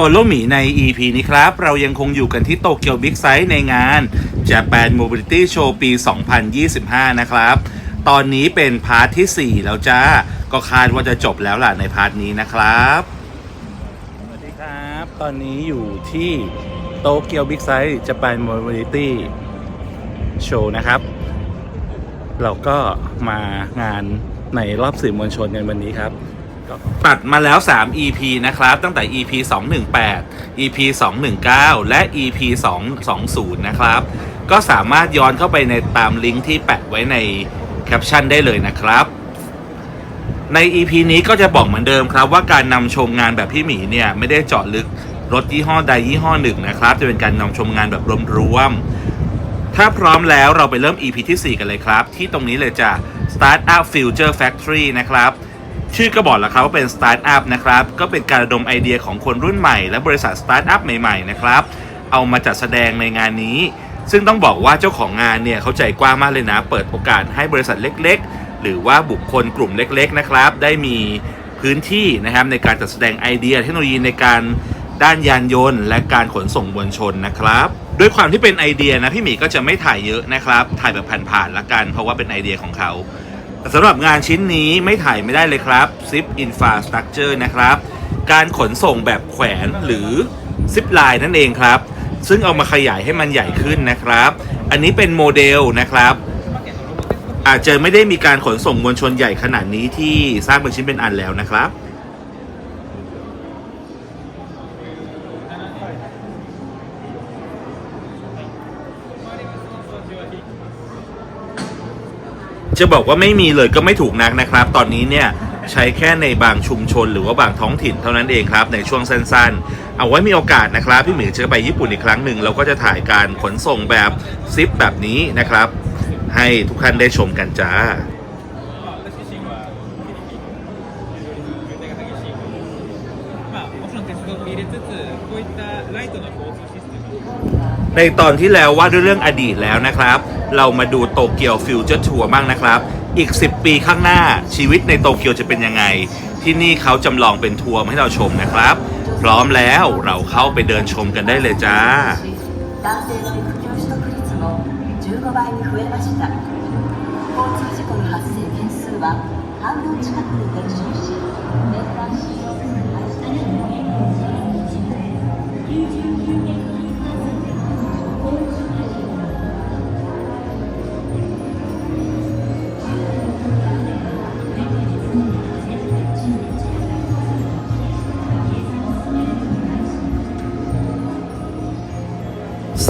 Follow Me ใน EP นี้ครับ เรายังคงอยู่กันที่โตเกียวบิ๊กไซต์ในงาน Japan Mobility Show ปี 2025 นะครับ ตอนนี้เป็นพาร์ทที่ 4 แล้วจ้า ก็คาดว่าจะจบแล้วล่ะในพาร์ทนี้นะครับ สวัสดีครับ ตอนนี้อยู่ที่โตเกียวบิ๊กไซต์ Japan Mobility Show นะครับ เราก็มางานในรอบสื่อมวลชนในวันนี้ครับ ตัดมาแล้ว 3 EP นะครับ ตั้งแต่ EP 218 EP 219 และ EP 220 นะครับ ก็สามารถย้อนเข้าไปในตามลิงก์ที่แปะไว้ในแคปชั่นได้เลยนะครับ ใน EP นี้ก็จะบอกเหมือนเดิมครับว่าการนำชมงานแบบพี่หมีเนี่ย ไม่ได้เจาะลึกรถยี่ห้อใดยี่ห้อหนึ่งนะครับ จะเป็นการนำชมงานแบบรวมๆถ้าพร้อมแล้วเราไปเริ่ม EP ที่ 4 กันเลยครับ ที่ตรงนี้เลยจ้ะ Startup Future Factory นะครับ ชื่อก็บอกแล้วครับว่าเป็นสตาร์ทอัพนะครับก็เป็นการระดมไอเดียของคนรุ่นใหม่ และบริษัทสตาร์ทอัพใหม่ๆนะครับเอามาจัดแสดงในงานนี้ ซึ่งต้องบอกว่าเจ้าของงานเนี่ยเขาใจกว้างมากเลยนะ เปิดโอกาสให้บริษัทเล็กๆ หรือว่าบุคคลกลุ่มเล็กๆนะครับ ได้มีพื้นที่นะครับในการจัดแสดงไอเดีย เทคโนโลยีในการด้านยานยนต์ และการขนส่งมวลชนนะครับด้วยความที่เป็นไอเดียนะพี่หมีก็จะไม่ถ่ายเยอะนะครับ ถ่ายแบบผ่านๆละกัน เพราะว่าเป็นไอเดียของเขา สำหรับงานชิ้นนี้ไม่ถ่ายไม่ได้เลยครับ Zip Infrastructure นะครับ การขนส่งแบบแขวนหรือ Zip Line นั่นเองครับ ซึ่งเอามาขยายให้มันใหญ่ขึ้นนะครับ อันนี้เป็นโมเดลนะครับ อาจจะไม่ได้มีการขนส่งมวลชนใหญ่ขนาดนี้ที่สร้างเป็นชิ้นเป็นอันแล้วนะครับ จะบอกว่าไม่มีเลยก็ไม่ถูกนักนะครับ ตอนนี้เนี่ยใช้แค่ในบางชุมชนหรือว่าบางท้องถิ่นเท่านั้นเองครับในช่วงสั้นๆ เอาไว้มีโอกาสนะครับ พี่หมีจะไปญี่ปุ่นอีกครั้งหนึ่งเราก็จะถ่ายการขนส่งแบบซิปแบบนี้นะครับ ให้ทุกท่านได้ชมกันจ้าในตอนที่แล้วว่าด้วยเรื่องอดีตแล้วนะครับ เรามาดูโตเกียวฟิวเจอร์ทัวร์บ้างนะครับ อีก 10 ปีข้างหน้าชีวิตในโตเกียวจะเป็นยังไง ที่นี่เขาจำลองเป็นทัวร์มาให้เราชมนะครับ พร้อมแล้วเราเข้าไปเดินชมกันได้เลยจ้า男性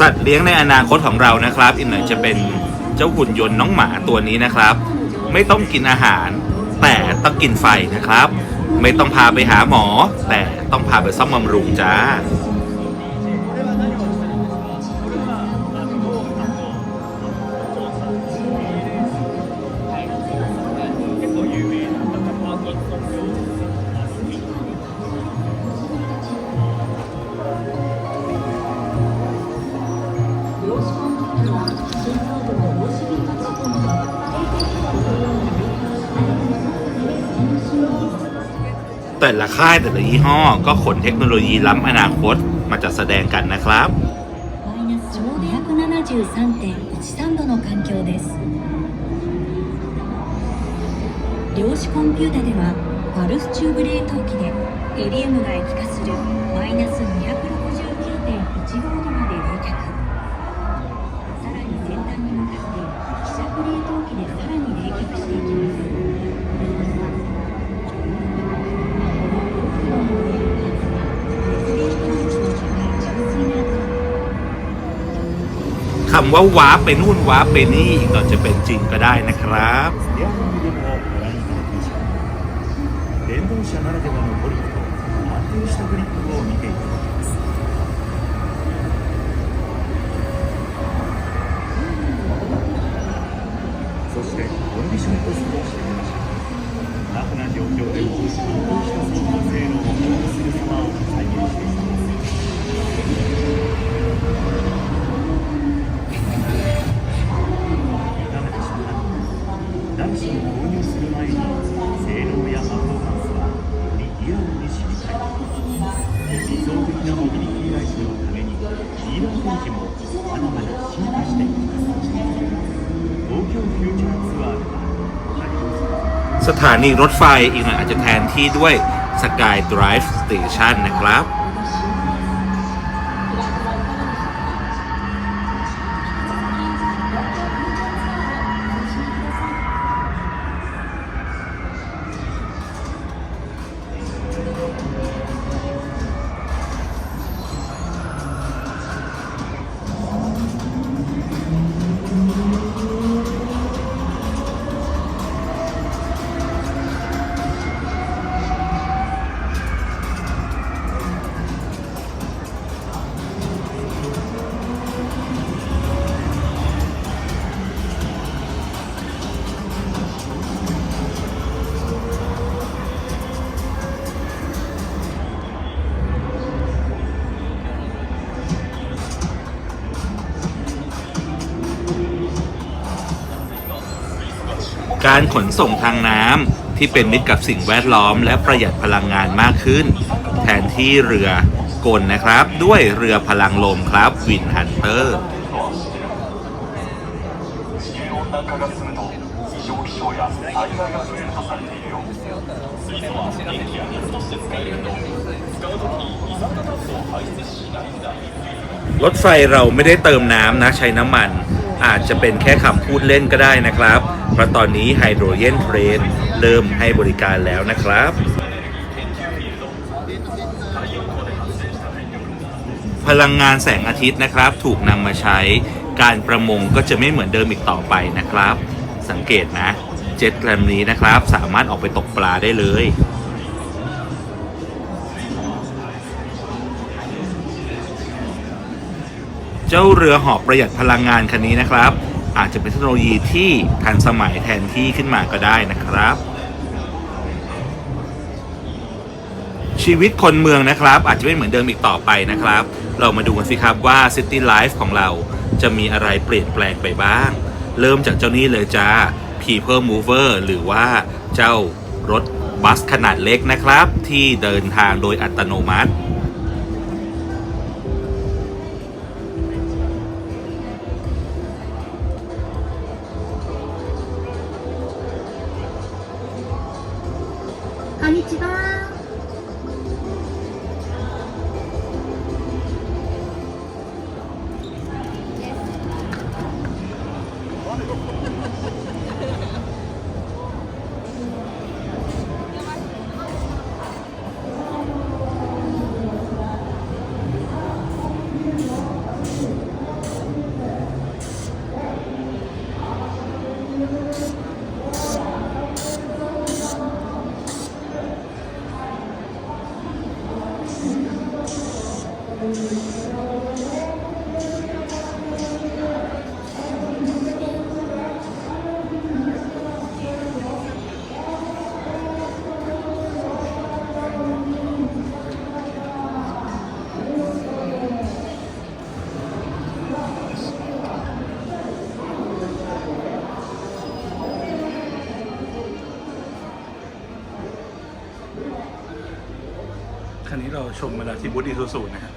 สัตว์เลี้ยงในอนาคตของเรานะครับ อีกหน่อยจะเป็นเจ้าหุ่นยนต์น้องหมาตัวนี้นะครับ ไม่ต้องกินอาหาร แต่ต้องกินไฟนะครับ ไม่ต้องพาไปหาหมอ แต่ต้องพาไปซ่อมบำรุงจ้า แต่ละค่ายแต่ละยี่ห้อก็ขนเทคโนโลยีล้ำอนาคตมาจัดแสดงกันนะครับ マイナスちょうど273.13度の環境です量子コンピュータではパルスチューブ冷凍機でヘリウムが液化するマイナス269.15 ำว่าวาร์ปไปนู่นวาร์ปไปนี่ก็จะเป็นจริงก็ได้นะครับ ถานีรถไฟอีกหน่อยอาจจะแทนที่ด้วย Sky Drive Station นะครับ การขนส่งทางน้ำที่เป็นมิตรกับสิ่งแวดล้อม และประหยัดพลังงานมากขึ้น แทนที่เรือกลนะครับ ด้วยเรือพลังลมครับวินฮันเตอร์รถไฟเราไม่ได้เติมน้ำนะใช้น้ำมัน อาจจะเป็นแค่คำพูดเล่นก็ได้นะครับ เพราะตอนนี้ไฮโดรเจนเทรนเริ่มให้บริการแล้วนะครับ พลังงานแสงอาทิตย์นะครับ ถูกนำมาใช้การประมงก็จะไม่เหมือนเดิมอีกต่อไปนะครับ สังเกตนะเจ็ตลำนี้นะครับ สามารถออกไปตกปลาได้เลยเจ้าเรือหอบประหยัดพลังงานคันนี้นะครับ อาจจะเป็นเทคโนโลยีที่ทันสมัยแทนที่ขึ้นมาก็ได้นะครับ ชีวิตคนเมืองนะครับ อาจจะไม่เหมือนเดิมอีกต่อไปนะครับ เรามาดูกันสิครับว่า City Life ของเราจะมีอะไรเปลี่ยนแปลงไปบ้าง เริ่มจากเจ้านี้เลยจ้า People Mover หรือว่าเจ้ารถบัสขนาดเล็กนะครับ ที่เดินทางโดยอัตโนมัติ ชมมาแล้วที่บูธอีซูซูนะครับ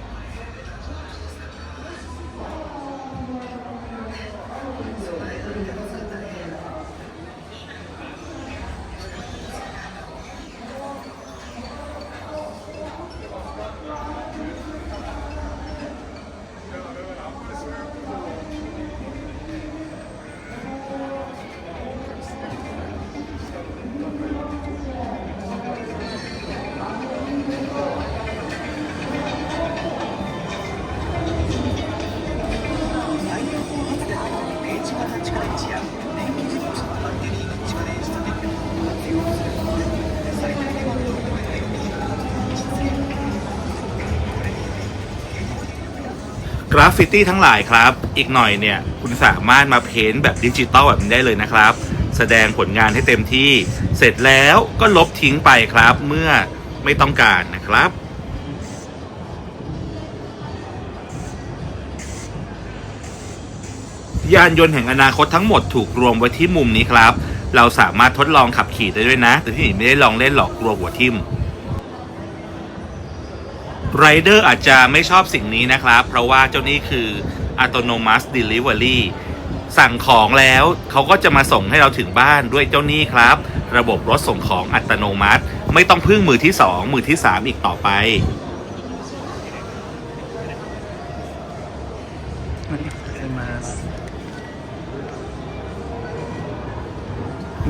ราฟฟิตี้ทั้งหลายครับ อีกหน่อยเนี่ย คุณสามารถมาเพ้นแบบดิจิตอลแบบนี้ได้เลยนะครับ แสดงผลงานให้เต็มที่ เสร็จแล้วก็ลบทิ้งไปครับ เมื่อไม่ต้องการนะครับยานยนต์แห่งอนาคตทั้งหมดถูกรวมไว้ที่มุมนี้ครับ เราสามารถทดลองขับขี่ได้ด้วยนะ แต่ที่นี่ไม่ได้ลองเล่นหรอกกลัวหัวทิ่ม ไรเดอร์อาจจะไม่ชอบสิ่งนี้นะครับ เพราะว่าเจ้านี่คือ Autonomous Delivery สั่งของแล้วเขาก็จะมาส่งให้เราถึงบ้านด้วยเจ้านี่ครับ ระบบรถส่งของอัตโนมัติ ไม่ต้องพึ่งมือที่ 2 มือที่ 3 อีกต่อไป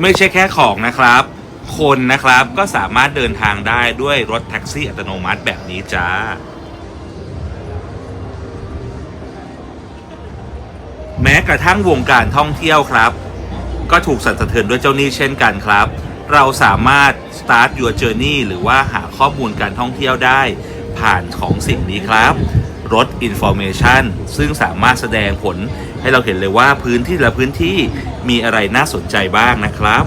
ไม่ใช่แค่ของนะครับ คนนะครับ ก็สามารถเดินทางได้ด้วยรถแท็กซี่อัตโนมัติแบบนี้จ้า แม้กระทั่งวงการท่องเที่ยวครับ ก็ถูกสั่นสะเทือนด้วยเจ้าหนี้เช่นกันครับ เราสามารถ start your journey หรือว่าหาข้อมูลการท่องเที่ยวได้ผ่านของสิ่งนี้ครับรถ information ซึ่งสามารถแสดงผลให้เราเห็นเลยว่าพื้นที่ละพื้นที่มีอะไรน่าสนใจบ้างนะครับ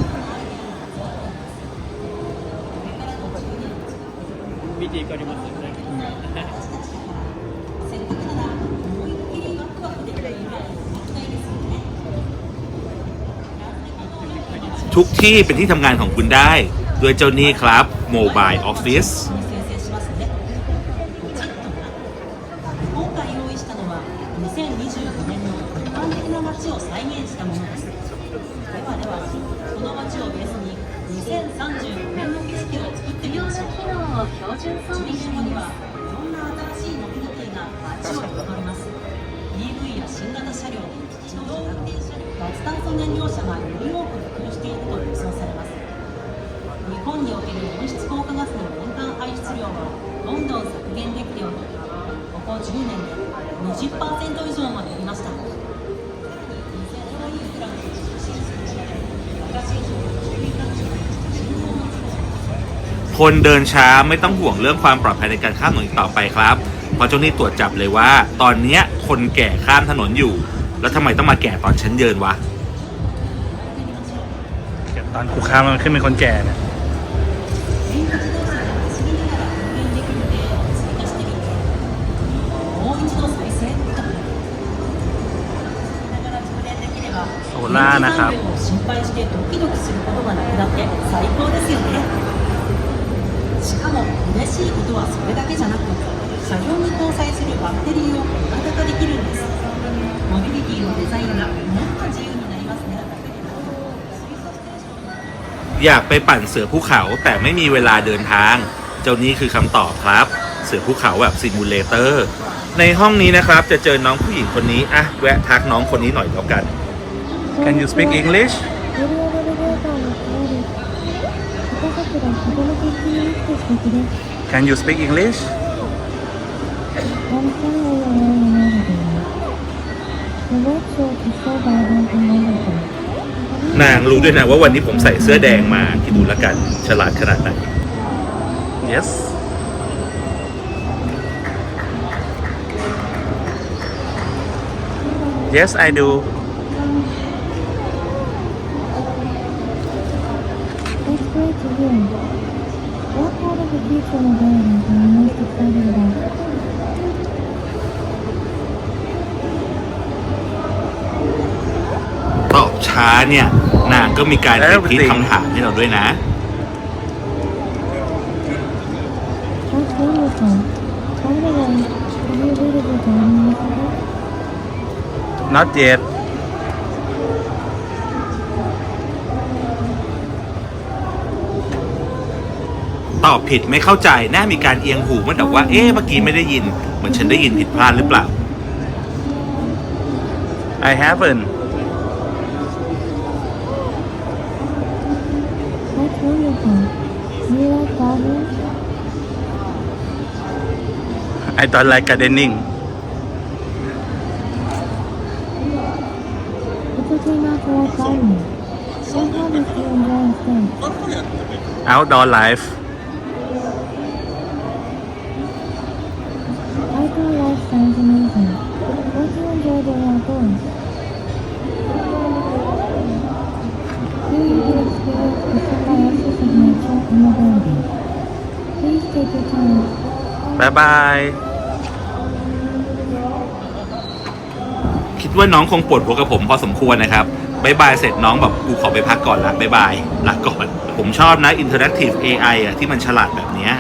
ทุกที่เป็นที่ทำงานของคุณได้ ด้วยเจ้าหนี้ครับ Mobile Office はどんどん削減できておりここ10年で20%以上も減りましたคนเดินช้าไม่ต้องห่วงเรื่องความปลอดภัยในการข้ามถนนอีกต่อไปครับ เพราะเจ้าหนี้ตรวจจับเลยว่า ตอนเนี้ยคนแก่ข้ามถนนอยู่ แล้วทำไมต้องมาแก่ตอนฉันเยินวะ ตอนกูค้ามันขึ้นเป็นคนแก่เนี่ย ล่านะครับ 電気残量を心配してドキドキすることがなくなって最高ですよねしかも嬉しいことはそれだけじゃなく車両に搭載するバッテリーを小型化できるんですモビリティのデザインがもっと自由になりますね水素ステーション อยากไปปั่นเสือภูเขาแต่ไม่มีเวลาเดินทาง เจ้านี้คือคำตอบครับ เสือภูเขาแบบซิมูเลเตอร์ ในห้องนี้นะครับจะเจอน้องผู้หญิงคนนี้อ่ะแวะทักน้องคนนี้หน่อยแล้วกัน Can you speak English? Can you speak English? Can นางรู้ด้วยนะว่าวันนี้ผมใส่เสื้อแดงมาคิดดูละกันฉลาดขนาดไหน Yes Yes I do ตอบช้าเนี่ย นางก็มีการรีพีทคำถามให้เราด้วยนะ That's wonderful. ตอบผิดไม่เข้าใจน่ามีการเอียงหูเหมันแต่ว่าเอ๊ะเมื่อกี้ไม่ได้ยิน เหมือนฉันได้ยินผิดพลาดหรือเปล่า I haven't That's wonderful. Do you like gardening? I don't like gardening It's okay not to like gardening. What hobbies do you enjoy instead? Outdoor life Outdoor life sounds amazing. What do you enjoy doing outdoors? Here you can experience the symbiosis of nature and mobility. Please take your time. บายบายคิดว่าน้องคงปวดหัวกับผมพอสมควรนะครับบายบายเสร็จน้องแบบกูขอไปพักก่อนละบายบายลาก่อน ผมชอบนะ Interactive AI อะที่มันฉลาดแบบเนี้ย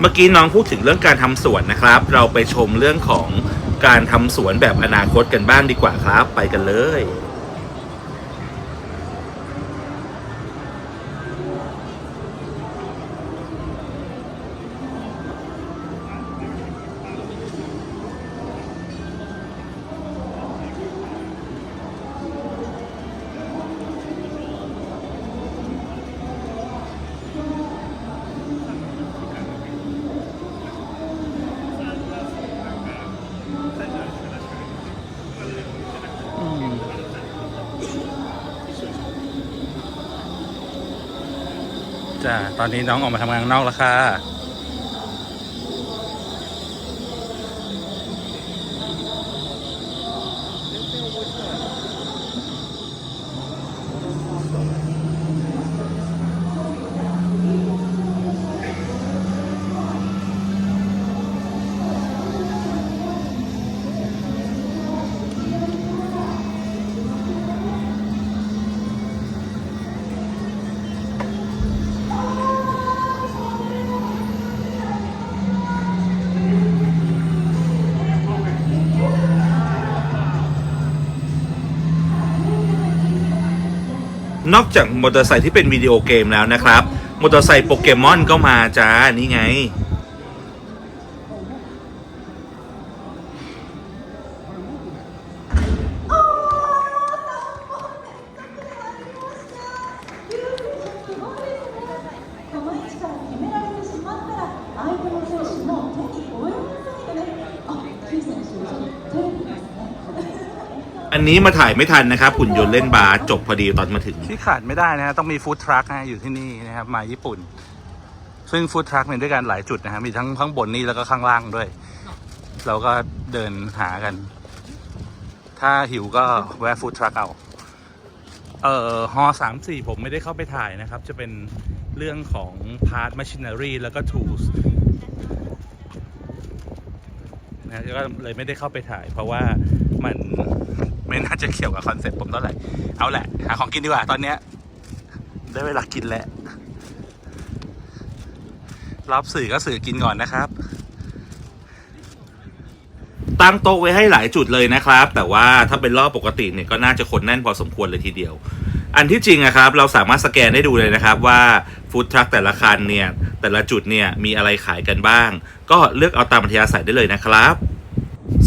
เมื่อกี้น้องพูดถึงเรื่องการทำสวนนะครับ เราไปชมเรื่องของการทำสวนแบบอนาคตกันบ้างดีกว่าครับ ไปกันเลย จ้าตอนนี้น้องออกมาทำงานนอกแล้วค่ะ นอกจากมอเตอร์ไซค์ที่เป็นวิดีโอเกมแล้วนะครับ มอเตอร์ไซค์โปเกมอนก็มาจ้า นี่ไง นี้มาถ่ายไม่ทันนะครับหุ่นยนต์เล่นบาสจบพอดีตอนมาถึง ที่ขาดไม่ได้นะฮะต้องมีฟู้ดทรัคนะฮะอยู่ที่นี่นะครับมาญี่ปุ่น ซึ่งฟู้ดทรัคมีด้วยกันหลายจุดนะฮะมีทั้งข้างบนนี่แล้วก็ข้างล่างด้วย เราก็เดินหากัน ถ้าหิวก็แวะฟู้ดทรัคเอาเอ่อฮอสามสี่ผมไม่ได้เข้าไปถ่ายนะครับ จะเป็นเรื่องของพาร์ทม c ชิน n รีแล้วก็ tools นะก็เลยไม่ได้เข้าไปถ่าย เพราะว่ามัน ไม่น่าจะเกี่ยวกับคอนเซ็ปต์ผมเท่าไหร่ เอาแหละ หาของกินดีกว่า ตอนเนี้ยได้เวลากินแล้วรับสื่อก็สื่อกินก่อนนะครับ ตั้งโต๊ะไว้ให้หลายจุดเลยนะครับ แต่ว่าถ้าเป็นรอบปกติเนี่ยก็น่าจะคนแน่นพอสมควรเลยทีเดียว อันที่จริงนะครับ เราสามารถสแกนได้ดูเลยนะครับว่าฟู้ดทรัคแต่ละคันเนี่ยแต่ละจุดเนี่ยมีอะไรขายกันบ้าง ก็เลือกเอาตามอัธยาศัยได้เลยนะครับ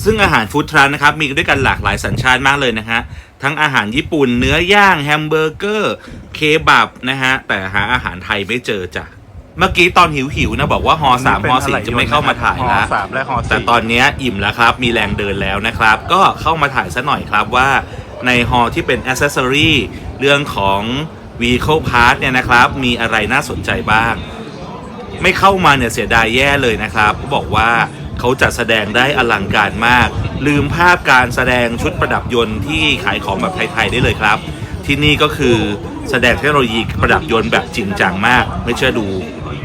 ซึ่งอาหารฟู้ดทรัคนะครับมีด้วยกันหลากหลายสัญชาติมากเลยนะฮะทั้งอาหารญี่ปุ่นเนื้อย่างแฮมเบอร์เกอร์เคบับนะฮะแต่หาอาหารไทยไม่เจอจ้ะเมื่อกี้ตอนหิวหิวๆนะบอกว่าฮอสามฮอสี่จะไม่เข้ามาถ่ายฮอละสามและฮอสี่แต่ตอนเนี้ยอิ่มแล้วครับ มีแรงเดินแล้วนะครับ ก็เข้ามาถ่ายซะหน่อยครับว่าในฮอลที่เป็น Accessory เรื่องของ Vehicle Part เนี่ยนะครับ มีอะไรน่าสนใจบ้าง ไม่เข้ามาเนี่ยเสียดายแย่เลยนะครับเขาบอกว่า เขาจัดแสดงได้อลังการมาก ลืมภาพการแสดงชุดประดับยนต์ที่ขายของแบบไทย ๆ ได้เลยครับ ที่นี่ก็คือแสดงเทคโนโลยีประดับยนต์แบบจริงจังมาก ไม่เชื่อดู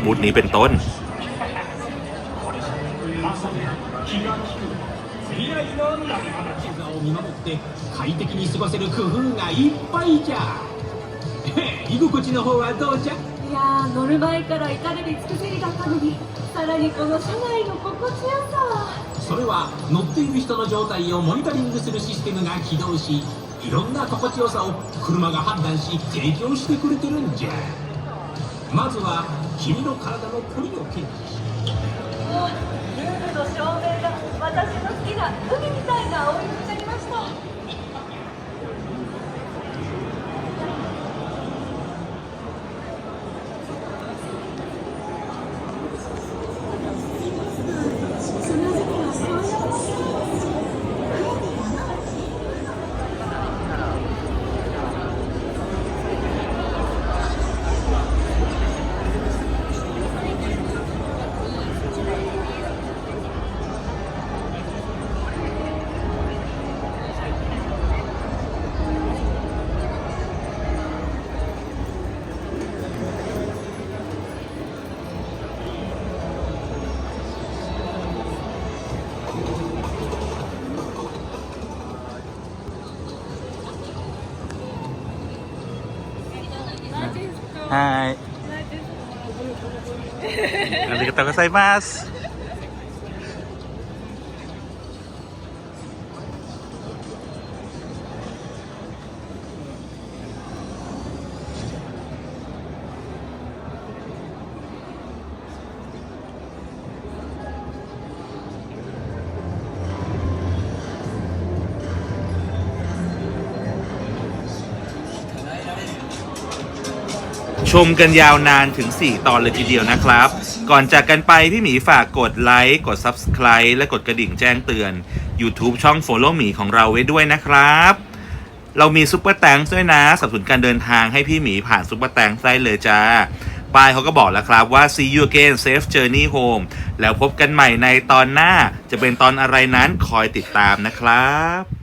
บูธนี้เป็นต้น 未来の仲間たちを見守って快適に過ごせる工夫がいっぱいじゃへえ居心地の方はどうじゃ いやー乗る前から至れり尽くせりだったのにさらにこの車内の心地よさそれは乗っている人の状態をモニタリングするシステムが起動しいろんな心地よさを車が判断し提供してくれてるんじゃ。まずは君の体のコリを検知し。ルームの照明が私の好きな海みたいな青色はい ありがとうございます。 ชมกันยาวนานถึง 4 ตอนเลยทีเดียวนะครับ ก่อนจากกันไปพี่หมีฝากกดไลค์ กด Subscribe และกดกระดิ่งแจ้งเตือน YouTube ช่อง Follow หมีของเราไว้ด้วยนะครับ เรามีซุปเปอร์แตงด้วยนะสนับสนุนการเดินทางให้พี่หมีผ่านซุปเปอร์แตงได้เลยจ้าปายเขาก็บอกแล้วครับว่า see you again safe journey home แล้วพบกันใหม่ในตอนหน้าจะเป็นตอนอะไรนั้นคอยติดตามนะครับ